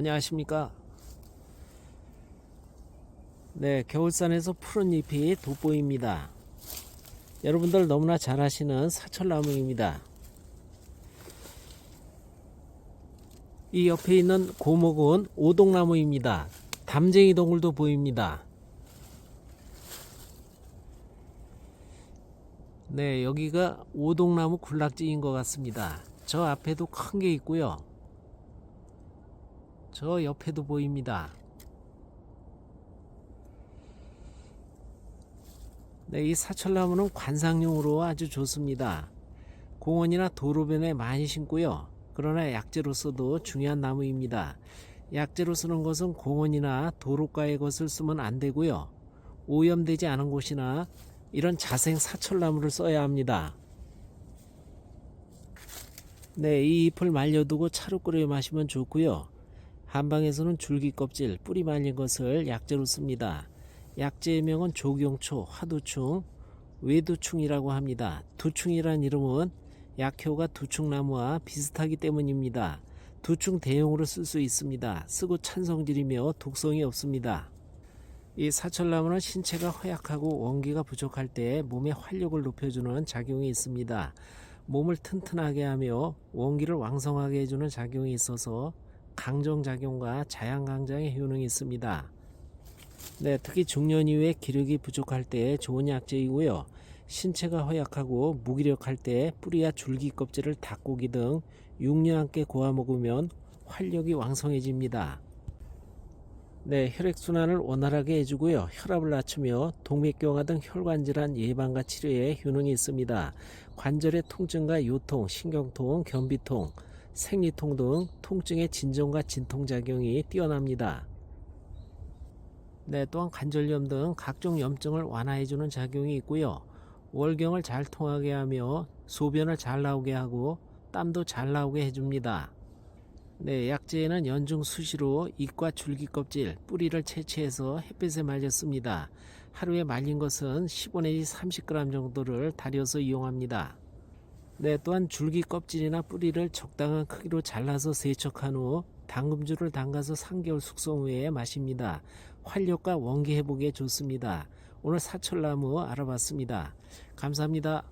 안녕하십니까? 네 겨울산에서 푸른 잎이 돋보입니다. 여러분들 너무나 잘 아시는 사철나무입니다. 이 옆에 있는 고목은 오동나무입니다. 담쟁이 동굴도 보입니다. 네 여기가 오동나무 군락지인 것 같습니다. 저 앞에도 큰 게 있고요 저 옆에도 보입니다. 네, 이 사철나무는 관상용으로 아주 좋습니다. 공원이나 도로변에 많이 심고요. 그러나 약재로서도 중요한 나무입니다. 약재로 쓰는 것은 공원이나 도로가의 것을 쓰면 안 되고요. 오염되지 않은 곳이나 이런 자생 사철나무를 써야 합니다. 네, 이 잎을 말려두고 차로 끓여 마시면 좋고요. 한방에서는 줄기 껍질, 뿌리 말린 것을 약재로 씁니다. 약재의 명은 조경초, 화두충, 외두충이라고 합니다. 두충이란 이름은 약효가 두충나무와 비슷하기 때문입니다. 두충 대용으로 쓸 수 있습니다. 쓰고 찬성질이며 독성이 없습니다. 이 사철나무는 신체가 허약하고 원기가 부족할 때 몸의 활력을 높여주는 작용이 있습니다. 몸을 튼튼하게 하며 원기를 왕성하게 해주는 작용이 있어서 강정작용과 자양강장의 효능이 있습니다. 네, 특히 중년 이후에 기력이 부족할 때 좋은 약재이고요. 신체가 허약하고 무기력할 때 뿌리와 줄기 껍질을 닭고기 등 육류 함께 고아 먹으면 활력이 왕성해집니다. 네, 혈액순환을 원활하게 해주고요. 혈압을 낮추며 동맥경화 등 혈관 질환 예방과 치료에 효능이 있습니다. 관절의 통증과 요통, 신경통, 변비통, 생리통 등 통증의 진정과 진통작용이 뛰어납니다. 네, 또한 관절염 등 각종 염증을 완화해주는 작용이 있고요. 월경을 잘 통하게 하며 소변을 잘 나오게 하고 땀도 잘 나오게 해줍니다. 네, 약재에는 연중 수시로 잎과 줄기 껍질, 뿌리를 채취해서 햇빛에 말렸습니다. 하루에 말린 것은 15 내지 30g 정도를 달여서 이용합니다. 네, 또한 줄기 껍질이나 뿌리를 적당한 크기로 잘라서 세척한 후 당금주를 담가서 3개월 숙성 후에 마십니다. 활력과 원기 회복에 좋습니다. 오늘 사철나무 알아봤습니다. 감사합니다.